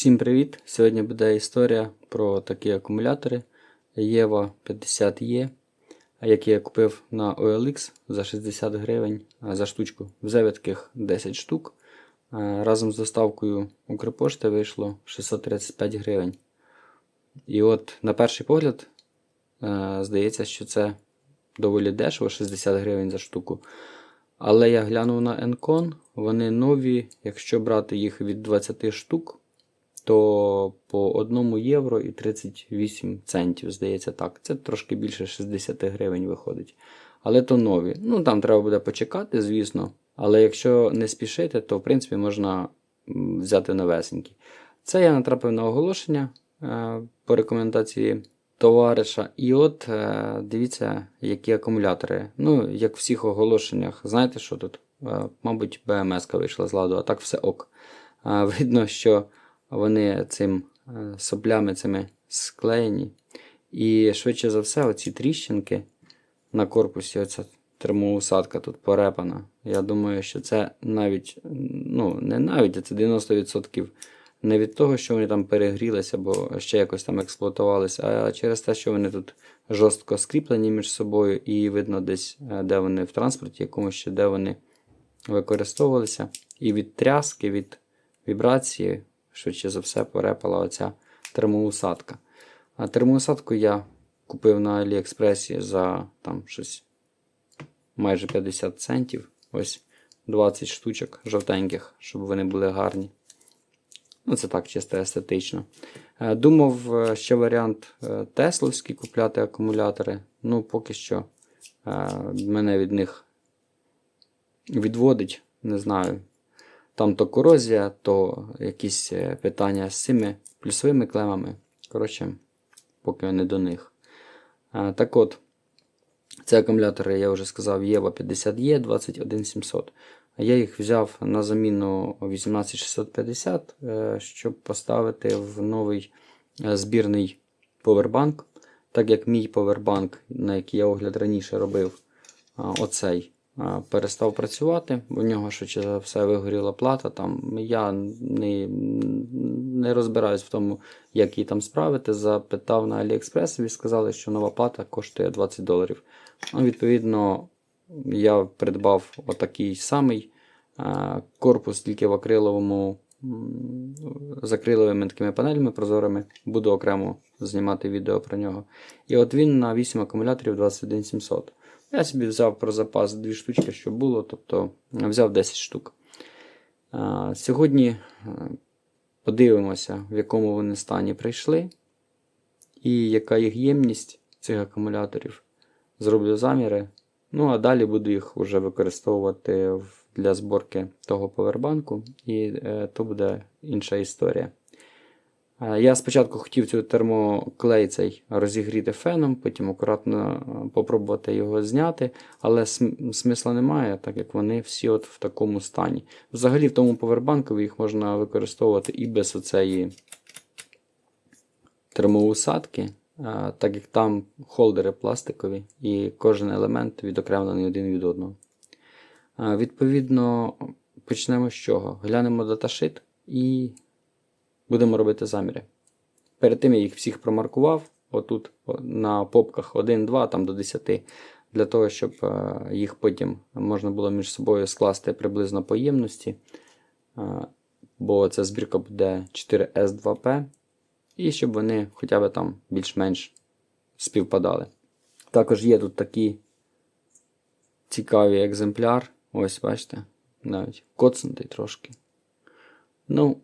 Всім привіт! Сьогодні буде історія про такі акумулятори Єва 50E, які я купив на OLX за 60 гривень за штучку. Взяв таких 10 штук. Разом з доставкою Укрпошти вийшло 635 гривень. І от на перший погляд здається, що це доволі дешево 60 гривень за штуку. Але я глянув на Encon, вони нові, якщо брати їх від 20 штук, то по 1 євро і 38 центів, здається так. Це трошки більше 60 гривень виходить. Але то нові. Ну там треба буде почекати, звісно. Але якщо не спішити, то в принципі можна взяти новесенькі. Це я натрапив на оголошення е, по рекомендації товариша. І от е, дивіться, які акумулятори. Ну, як в всіх оголошеннях, знаєте, що тут? Е, мабуть, БМС вийшла з ладу, а так все ок. Видно, що вони цим е, соплями цими склеєні. І швидше за все, оці тріщинки на корпусі, оця термоусадка тут порепана. Я думаю, що це навіть, ну, не навіть, а це 90% не від того, що вони там перегрілися, або ще якось там експлуатувалися, а через те, що вони тут жорстко скріплені між собою, і видно десь, е, де вони в транспорті, якомусь ще де вони використовувалися. І від тряски, від вібрації, швидше за все, порепала оця термоусадка. А термоусадку я купив на Аліекспресі за там щось майже 50 центів. Ось 20 штучок жовтеньких, щоб вони були гарні. Ну, це так, чисто естетично. Е, Думав е, ще варіант е, Тесловський купляти акумулятори. Ну, поки що мене від них відводить, не знаю. Там то корозія, то якісь е, питання з цими плюсовими клемами. Коротше, поки не до них. Е, Так от, ці акумулятори, я вже сказав, Єва 50E 21700. Я їх взяв на заміну 18650, е, щоб поставити в новий е, збірний повербанк. Так як мій повербанк, на який я огляд раніше робив, оцей а, перестав працювати. У нього швидше за все вигоріла плата. Там я не, не розбираюсь в тому, як її там справити. Запитав на AliExpress і сказали, що нова плата коштує 20 доларів. Ну, відповідно, я придбав отакий самий корпус тільки в акриловому з акриловими такими панелями прозорими. Буду окремо знімати відео про нього. І от він на 8 акумуляторів 21700. Я собі взяв про запас дві штучки, що було, тобто взяв 10 штук. Сьогодні е, подивимося, в якому вони стані прийшли, і яка їх ємність цих акумуляторів. Зроблю заміри. Ну, а далі буду їх вже використовувати для зборки того повербанку, і е, то буде інша історія. Е, Я спочатку хотів цю термоклей цей розігріти феном, потім акуратно е, попробувати його зняти, але см- смисла немає, так як вони всі от в такому стані. Взагалі в тому повербанку їх можна використовувати і без оцеї термоусадки, е, так як там холдери пластикові і кожен елемент відокремлений один від одного. Відповідно, почнемо з чого? Глянемо даташит і будемо робити заміри. Перед тим я їх всіх промаркував, отут на попках 1, 2, там до 10, для того, щоб е, їх потім можна було між собою скласти приблизно по ємності. Е, Бо ця збірка буде 4S2P, і щоб вони хоча б там більш-менш співпадали. Також є тут такі цікаві екземпляр. Ось, бачите, навіть коцнутий трошки. Ну,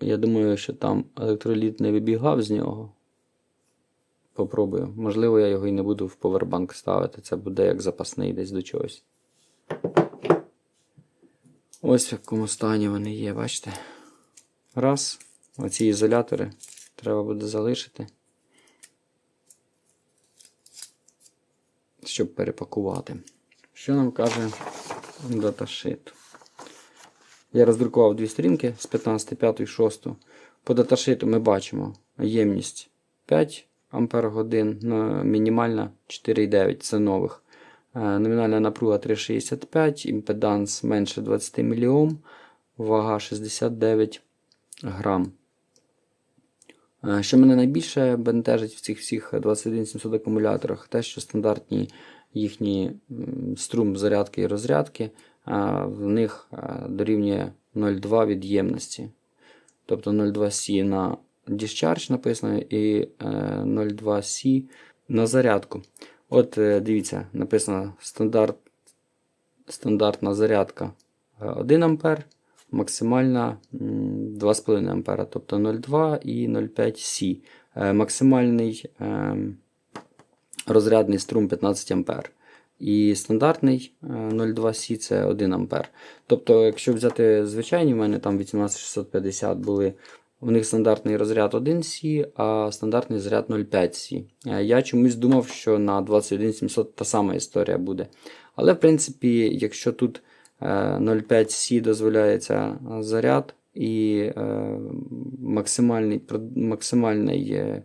я думаю, що там електроліт не вибігав з нього. Попробую. Можливо, я його і не буду в повербанк ставити. Це буде як запасний десь до чогось. Ось в якому стані вони є, бачите? Раз. Оці ізолятори треба буде залишити. Щоб перепакувати. Що нам каже даташит? Я роздрукував дві сторінки з 15, 5 і 6. По даташиту ми бачимо ємність 5 Ампер годин, ну, мінімальна 4,9 це нових. Е, Номінальна напруга 3,65, імпеданс менше 20 мОм, вага 69 грам. Е, Що мене найбільше бентежить в цих всіх 21700 акумуляторах, те, що стандартні їхні струм зарядки і розрядки в них дорівнює 0,2 від ємності. Тобто 0,2C на discharge написано і е, 0,2C на зарядку. От е, дивіться, написано стандарт, стандартна зарядка е, 1 А, максимальна 2,5 А, тобто 0,2 і 0,5 С. Е, Максимальний е, розрядний струм 15 А. І стандартний е, 0,2 С це 1 А. Тобто, якщо взяти звичайні, в мене там 18650 були. У них стандартний розряд 1 С, а стандартний заряд 0,5 С. Е, Я чомусь думав, що на 21700 та сама історія буде. Але, в принципі, якщо тут е, 0,5 С дозволяється е, заряд і е, максимальний, максимальний е,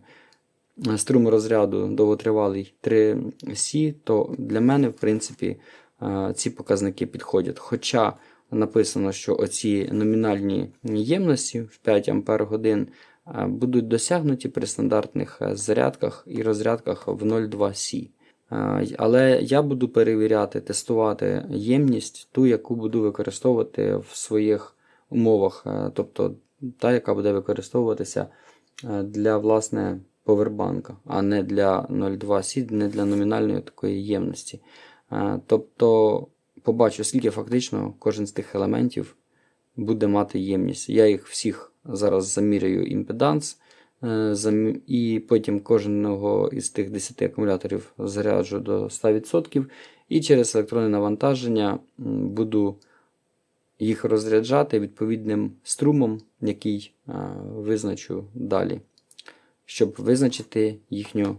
струм розряду довготривалий 3 С, то для мене, в принципі, е, ці показники підходять. Хоча написано, що оці номінальні ємності в 5 Ампер годин е, будуть досягнуті при стандартних е, зарядках і розрядках в 0,2 С. Е, Але я буду перевіряти, тестувати ємність, ту, яку буду використовувати в своїх умовах, тобто та, яка буде використовуватися для власне повербанка, а не для 0,2 С, не для номінальної такої ємності. Е, Тобто побачу, скільки фактично кожен з тих елементів буде мати ємність. Я їх всіх зараз заміряю імпеданс, е, і потім кожного із тих 10 акумуляторів заряджу до 100%, і через електронне навантаження буду їх розряджати відповідним струмом, який е, визначу далі, щоб визначити їхню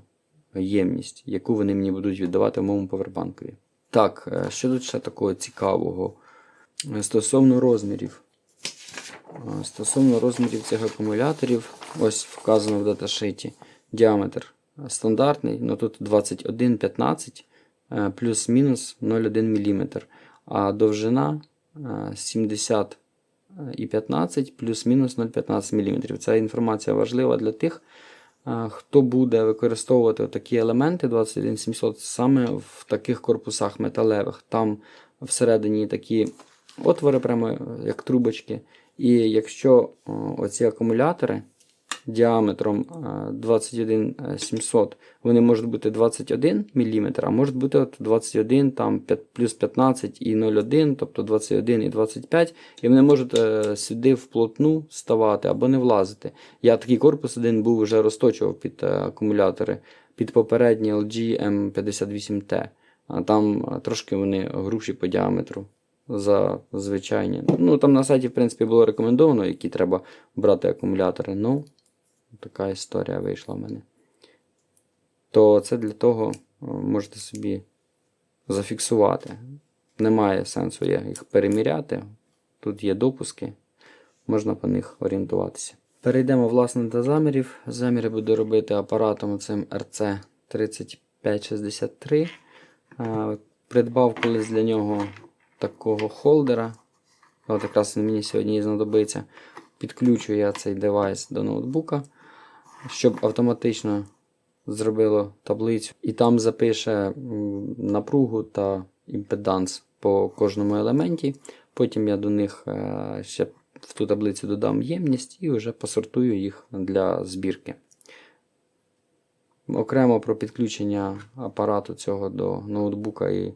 ємність, яку вони мені будуть віддавати в моєму повербанкові. Так, е, що тут ще такого цікавого? Е, Стосовно розмірів. Е, Стосовно розмірів цих акумуляторів, ось вказано в даташиті. Діаметр стандартний, ну тут 21,15 е, плюс-мінус 0,1 мм. А довжина е, 70 і 15 плюс-мінус 0,15 мм. Ця інформація важлива для тих, хто буде використовувати такі елементи 21700 саме в таких корпусах металевих. Там всередині такі отвори, прямо як трубочки. І якщо оці акумулятори діаметром е, 21700, вони можуть бути 21 мм, а можуть бути от 21 там, п'ят- плюс 15 і 0,1, тобто 21 і 25, і вони можуть е, сюди вплотну ставати або не влазити. Я такий корпус один був вже розточував під е, акумулятори, під попередній LG M58T. А там е, трошки вони грубші по діаметру за звичайні. Ну там на сайті, в принципі, було рекомендовано, які треба брати акумулятори. Ну, така історія вийшла в мене. То це для того е, можете собі зафіксувати. Немає сенсу їх переміряти. Тут є допуски, можна по них орієнтуватися. Перейдемо власне до замірів. Заміри буду робити апаратом цим RC 3563. Е, Придбав колись для нього такого холдера. От якраз він мені сьогодні знадобиться. Підключу я цей девайс до ноутбука, щоб автоматично зробило таблицю. І там запише напругу та імпеданс по кожному елементі. Потім я до них е, ще в ту таблицю додам ємність і вже посортую їх для збірки. Окремо про підключення апарату цього до ноутбука і е,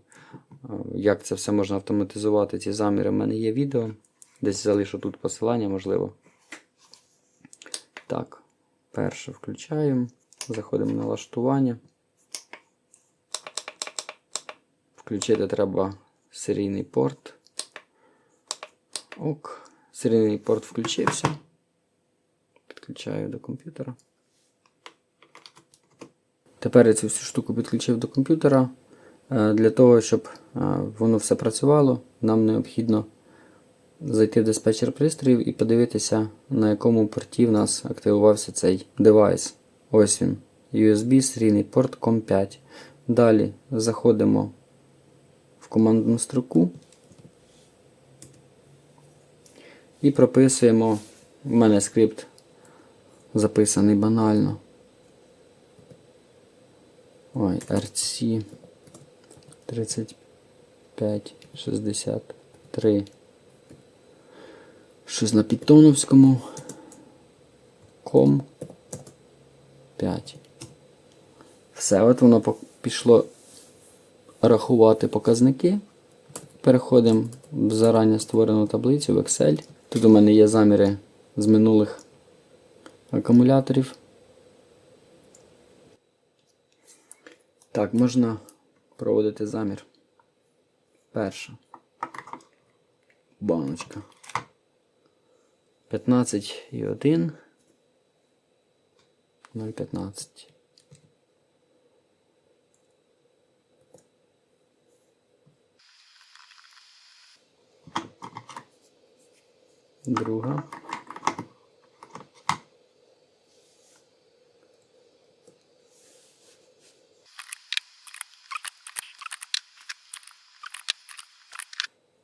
як це все можна автоматизувати, ці заміри. У мене є відео. Десь залишу тут посилання, можливо. Так, перше включаємо. Заходимо на налаштування. Включити треба серійний порт. Ок. Серійний порт включився. Підключаю до комп'ютера. Тепер я цю всю штуку підключив до комп'ютера. Е, Для того, щоб е, воно все працювало, нам необхідно зайти в диспетчер пристроїв і подивитися, на якому порті в нас активувався цей девайс. Ось він. USB серійний порт COM5. Далі заходимо в командну строку і прописуємо. У мене скрипт записаний банально. Ой, RC 35 63. Щось на Підтоновському. Ком 5. Все, от воно пішло рахувати показники. Переходимо в зарані створену таблицю в Excel. Тут у мене є заміри з минулих акумуляторів. Так, можна проводити замір. Перша. Баночка. 15,1. 0,15. Друга.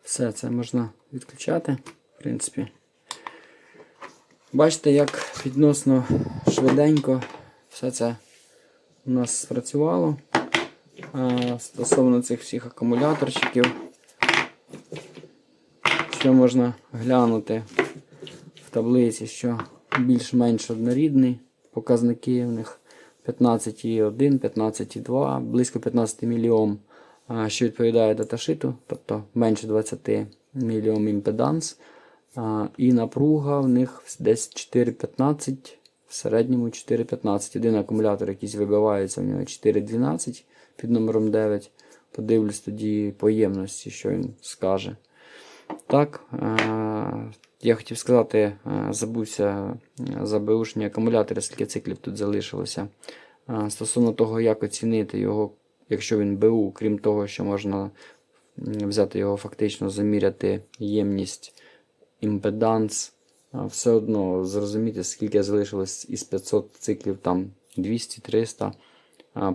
Все це можна відключати, в принципі. Бачите, як відносно швиденько все це у нас спрацювало. Стосовно цих всіх акумуляторчиків, що можна глянути в таблиці, що більш-менш однорідний. Показники в них 15,1, 15,2, близько 15 мільйом, що відповідає даташиту, тобто менше 20 мільйом імпеданс. І напруга в них десь 4,15, в середньому 4,15. Один акумулятор якийсь вибивається, в нього 4,12 під номером 9. Подивлюсь тоді по ємності, що він скаже. Так, е, я хотів сказати, е, забувся е, за беушні акумулятори, скільки циклів тут залишилося. Стосовно того, як оцінити його, якщо він БУ, крім того, що можна взяти його фактично, заміряти ємність, імпеданс, все одно зрозуміти, скільки залишилось із 500 циклів, там 200-300.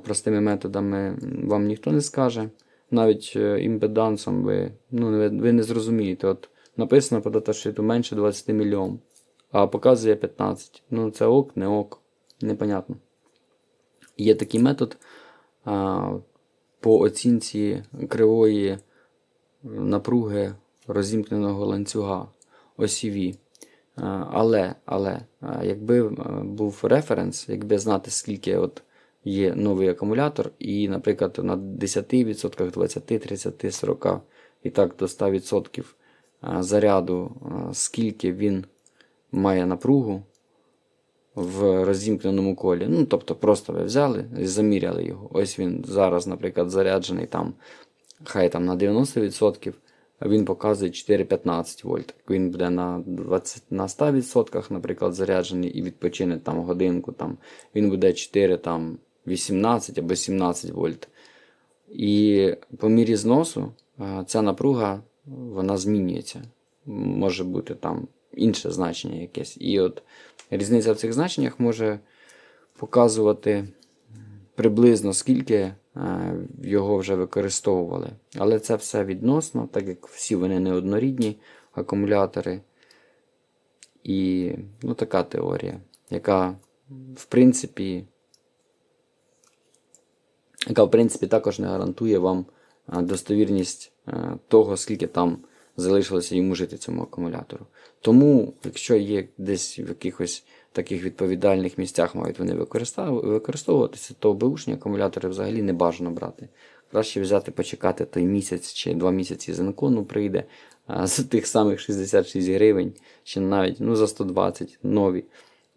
Простими методами вам ніхто не скаже. Навіть е, імпедансом ви, ну, ви, не зрозумієте. От написано по даташиту менше 20 мільйон, а показує 15. Ну, це ок, не ок, непонятно. Є такий метод а, по оцінці кривої напруги розімкненого ланцюга осіві. Але, але якби е, був референс, якби знати, скільки от є новий акумулятор, і, наприклад, на 10%, 20, 30, 40 і так до 100% заряду, скільки він має напругу в розімкненому колі. Ну, тобто, просто ви взяли і заміряли його. Ось він зараз, наприклад, заряджений там, хай там на 90%, а він показує 4,15 вольт. Він буде на 20, на 100%, наприклад, заряджений і відпочине там годинку, там, він буде 4, там, 18 або 17 вольт. І по мірі зносу е, ця напруга вона змінюється. Може бути там інше значення якесь. І от різниця в цих значеннях може показувати приблизно скільки його вже використовували. Але це все відносно, так як всі вони неоднорідні акумулятори. І ну, така теорія, яка в принципі яка, в принципі, також не гарантує вам достовірність того, скільки там залишилося йому жити цьому акумулятору. Тому, якщо є десь в якихось таких відповідальних місцях мають вони використовуватися, то беушні акумулятори взагалі не бажано брати. Краще взяти, почекати той місяць чи два місяці зенкону прийде а, за тих самих 66 гривень, чи навіть ну, за 120 нові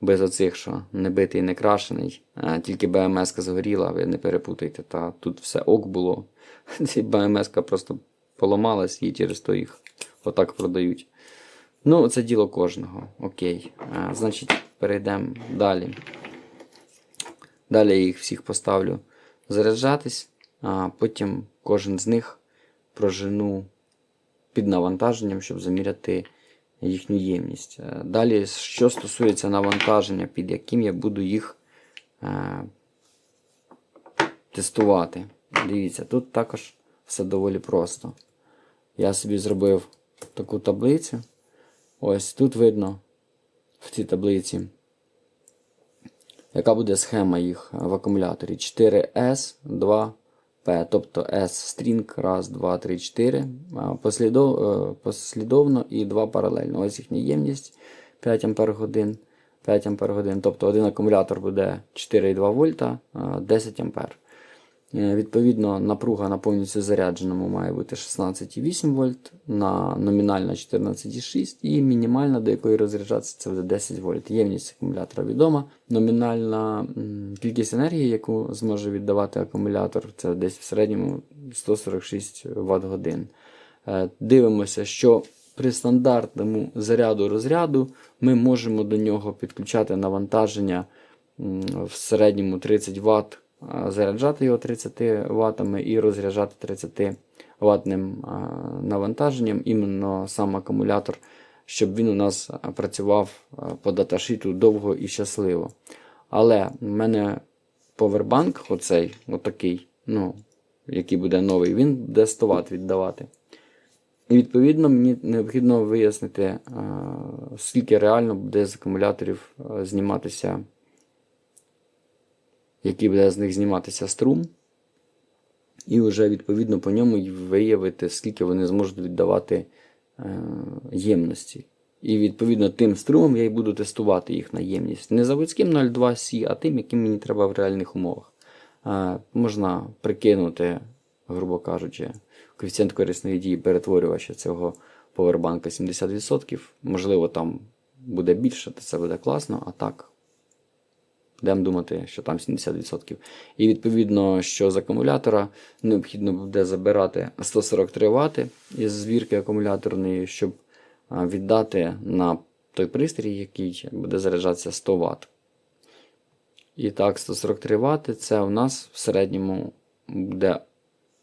без оцих, що не битий, не крашений, а тільки БМС згоріла, ви не перепутайте, та тут все ок було. Ці БМС просто поламалась і через то їх отак продають. Ну, це діло кожного. Окей. А, значить, перейдемо далі. Далі я їх всіх поставлю заряджатись, а потім кожен з них прожену під навантаженням, щоб заміряти їхню ємність. Е, Далі, що стосується навантаження, під яким я буду їх е, тестувати. Дивіться, тут також все доволі просто. Я собі зробив таку таблицю. Ось тут видно в цій таблиці яка буде схема їх в акумуляторі 4S, 2P, тобто S string, раз, 2, 3, 4, послідов, е, послідовно і 2 паралельно. Ось їхня ємність 5 Ампер годин. 5 Ампер годин. Тобто один акумулятор буде 4,2 вольта, 10 Ампер. Е, Відповідно, напруга на повністю зарядженому має бути 16,8 вольт, на номінальна 14,6 і мінімальна, до якої розряджатися, це буде 10 вольт. Ємність акумулятора відома. Номінальна кількість енергії, яку зможе віддавати акумулятор, це десь в середньому 146 Вт годин. Дивимося, що при стандартному заряду розряду ми можемо до нього підключати навантаження в середньому 30 Вт, заряджати його 30 Вт і розряджати 30 ватним навантаженням, іменно сам акумулятор, щоб він у нас працював по даташіту довго і щасливо. Але в мене повербанк, оцей, отакий, ну, який буде новий, він буде 100 Вт віддавати. І відповідно мені необхідно вияснити, скільки реально буде з акумуляторів зніматися, який буде з них зніматися струм. І вже відповідно по ньому виявити, скільки вони зможуть віддавати е, ємності. І відповідно тим струмом я й буду тестувати їх на ємність. Не заводським 02 c а тим, яким мені треба в реальних умовах. Е, можна прикинути, грубо кажучи, коефіцієнт корисної дії перетворювача цього повербанка 70%. Можливо, там буде більше, то це буде класно, а так. Будемо думати, що там 70%. І відповідно, що з акумулятора необхідно буде забирати 143 Вт із звірки акумуляторної, щоб віддати на той пристрій, який буде заряджатися 100 Вт. І так, 143 Вт це у нас в середньому буде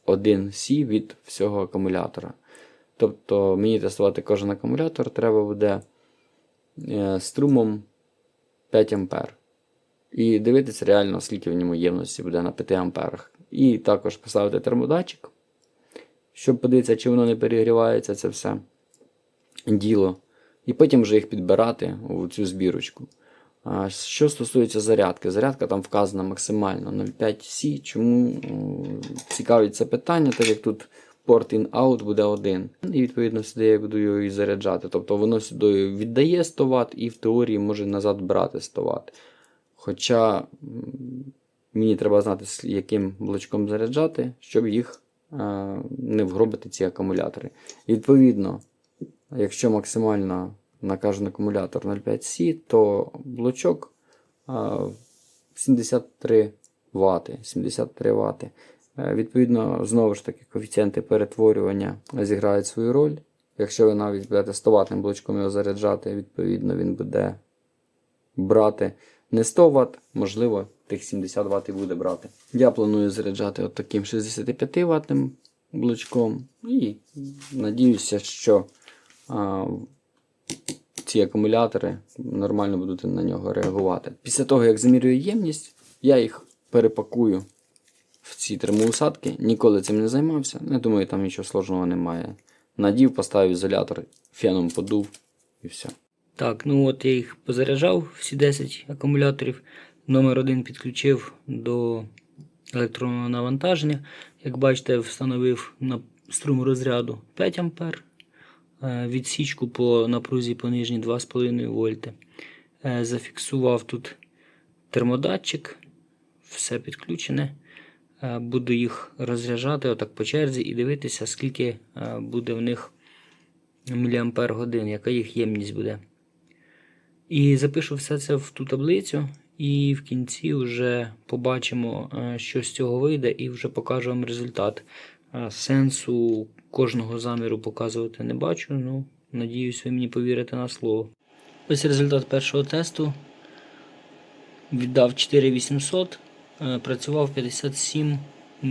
1 С від всього акумулятора. Тобто мені тестувати кожен акумулятор треба буде е, струмом 5 А. І дивитися реально, скільки в ньому ємності буде на 5 амперах. І також поставити термодатчик, щоб подивитися, чи воно не перегрівається це все діло. І потім вже їх підбирати у цю збірочку. Що стосується зарядки, зарядка там вказана максимально 0,5 С. Чому м, цікавить це питання, так як тут порт in-out буде один. І відповідно сюди я буду його і заряджати. Тобто воно сюди віддає 100 Вт і в теорії може назад брати 100 Вт. Хоча мені треба знати, з яким блочком заряджати, щоб їх е, не вгробити ці акумулятори. Відповідно, якщо максимально на кожен акумулятор 0,5 С, то блочок е, 73 Вт. 73 Вт. Відповідно, знову ж таки, коефіцієнти перетворювання зіграють свою роль. Якщо ви навіть будете 100 ватним блочком його заряджати, відповідно він буде брати не 100 Вт, можливо, тих 70 Вт і буде брати. Я планую заряджати от таким 65 ватним блочком. І надіюся, що а, ці акумулятори нормально будуть на нього реагувати. Після того, як замірюю ємність, я їх перепакую в ці термоусадки. Ніколи цим не займався. Не думаю, там нічого сложного немає. Надів, поставив ізолятор, феном подув і все. Так, ну от я їх позаряджав, всі 10 акумуляторів. Номер один підключив до електронного навантаження. Як бачите, встановив на струм розряду 5 А. Е, Відсічку по напрузі по нижній 2,5 вольти. Е, Зафіксував тут термодатчик. Все підключене. Е, Буду їх розряджати отак по черзі і дивитися, скільки буде в них міліампер годин, яка їх ємність буде. І запишу все це в ту таблицю, і в кінці вже побачимо, е, що з цього вийде, і вже покажу вам результат. Е, Сенсу кожного заміру показувати не бачу, ну, надіюсь, ви мені повірите на слово. Ось результат першого тесту. Віддав 4800, е, працював 57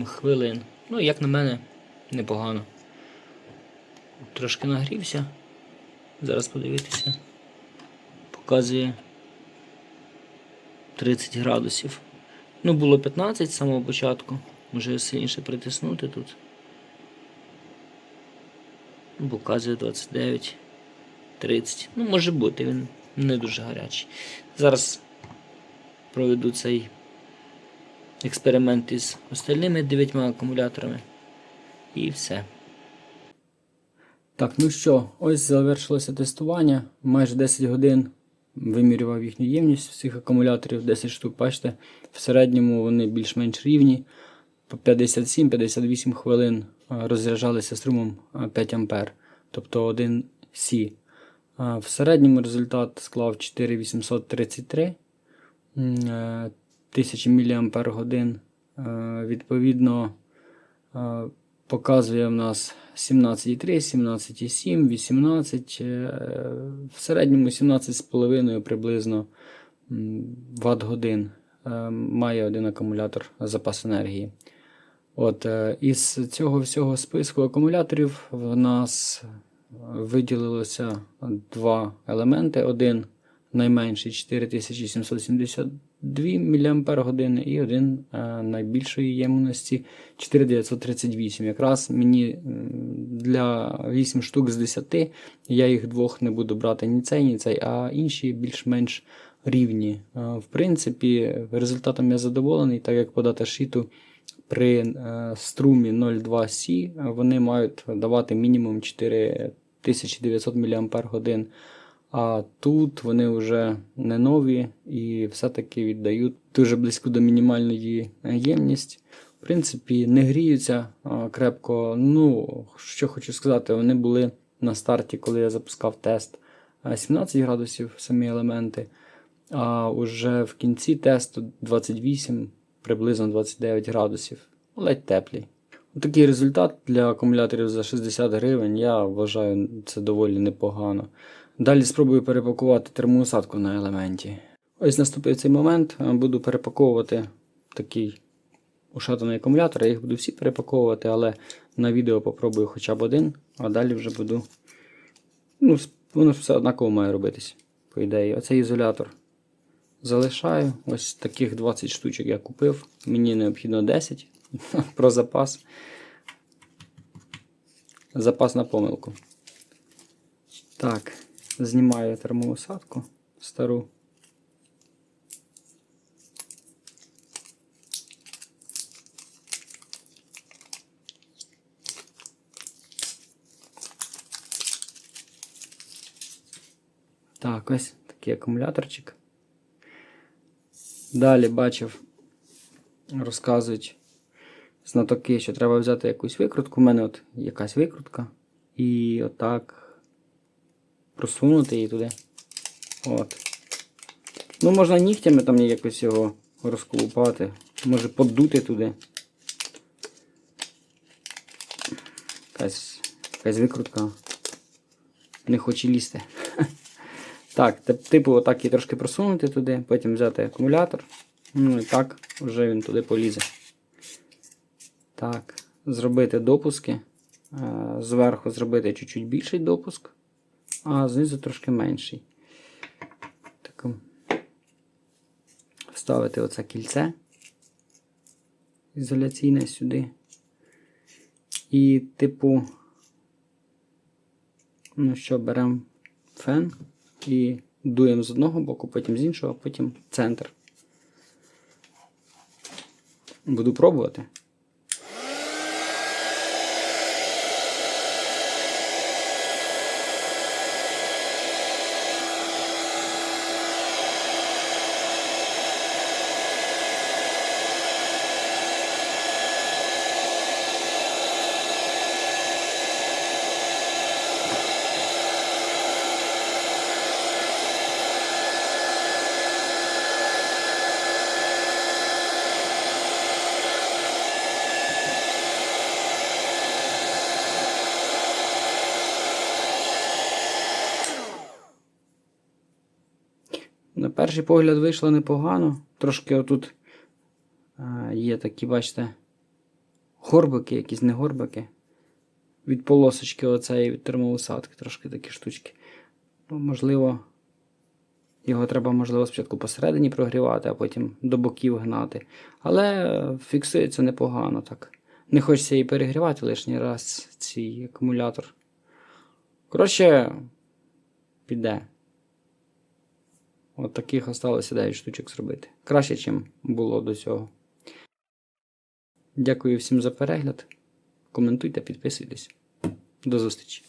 хвилин. Ну, як на мене, непогано. Трошки нагрівся. Зараз подивитися показує 30 градусів. Ну, було 15 з самого початку. Може сильніше притиснути тут. Показує 29, 30. Ну, може бути, він не дуже гарячий. Зараз проведу цей експеримент із остальними дев'ятьма акумуляторами. І все. Так, ну що, ось завершилося тестування. Майже 10 годин вимірював їхню ємність всіх акумуляторів, 10 штук. Бачите, в середньому вони більш-менш рівні. По 57-58 хвилин розряджалися струмом 5 А, тобто 1 С. В середньому результат склав 4833 м, е, тисячі мАч. Відповідно, е, показує в нас 17,3, 17,7, 18, е, в середньому 17,5 приблизно Вт годин е, має один акумулятор запас енергії. От, е, із цього всього списку акумуляторів в нас виділилося два елементи. Один найменший 4772 мАч і один е, найбільшої ємності 4938. Якраз мені для 8 штук з 10 я їх двох не буду брати ні цей, ні цей, а інші більш-менш рівні. Е, В принципі, результатом я задоволений, так як по даташіту при е, струмі 0,2 С вони мають давати мінімум 4900 мАч. А тут вони вже не нові і все-таки віддають дуже близько до мінімальної ємність. В принципі, не гріються крепко. Ну, що хочу сказати, вони були на старті, коли я запускав тест е, 17 градусів самі елементи. А вже в кінці тесту 28, приблизно 29 градусів. Ледь теплі. Такий результат для акумуляторів за 60 гривень, я вважаю, це доволі непогано. Далі спробую перепакувати термоусадку на елементі. Ось наступив цей момент. Буду перепаковувати такий ушатаний акумулятор. Я їх буду всі перепаковувати, але на відео попробую хоча б один, а далі вже буду. Ну, воно все однаково має робитись, по ідеї. Оцей ізолятор залишаю. Ось таких 20 штучок я купив. Мені необхідно 10 про запас. Запас на помилку. Так, знімаю термоусадку стару. Так, ось такий акумуляторчик. Далі бачив, розказують знатоки, що треба взяти якусь викрутку. У мене от якась викрутка. І отак просунути її туди. От. Ну, можна нігтями там якось його розколупати. Може подути туди. Якась, якась викрутка. Не хоче лізти. Так, типу отак її трошки просунути туди, потім взяти акумулятор. Ну і так, вже він туди полізе. Так, зробити допуски. Е, Зверху зробити чуть-чуть більший допуск, а знизу трошки менший. Так, вставити оце кільце ізоляційне сюди. І, типу, ну що, беремо фен і дуємо з одного боку, потім з іншого, потім центр. Буду пробувати. На перший погляд вийшло непогано. Трошки отут є такі, бачите, горбики, якісь не горбики. Від полосочки оцеї від термоусадки, трошки такі штучки. Ну, можливо, його треба, можливо, спочатку посередині прогрівати, а потім до боків гнати. Але е, фіксується непогано так. Не хочеться її перегрівати лишній раз, цей акумулятор. Коротше, піде. От таких осталося 9 штучок зробити. Краще, ніж було до цього. Дякую всім за перегляд. Коментуйте, підписуйтесь. До зустрічі!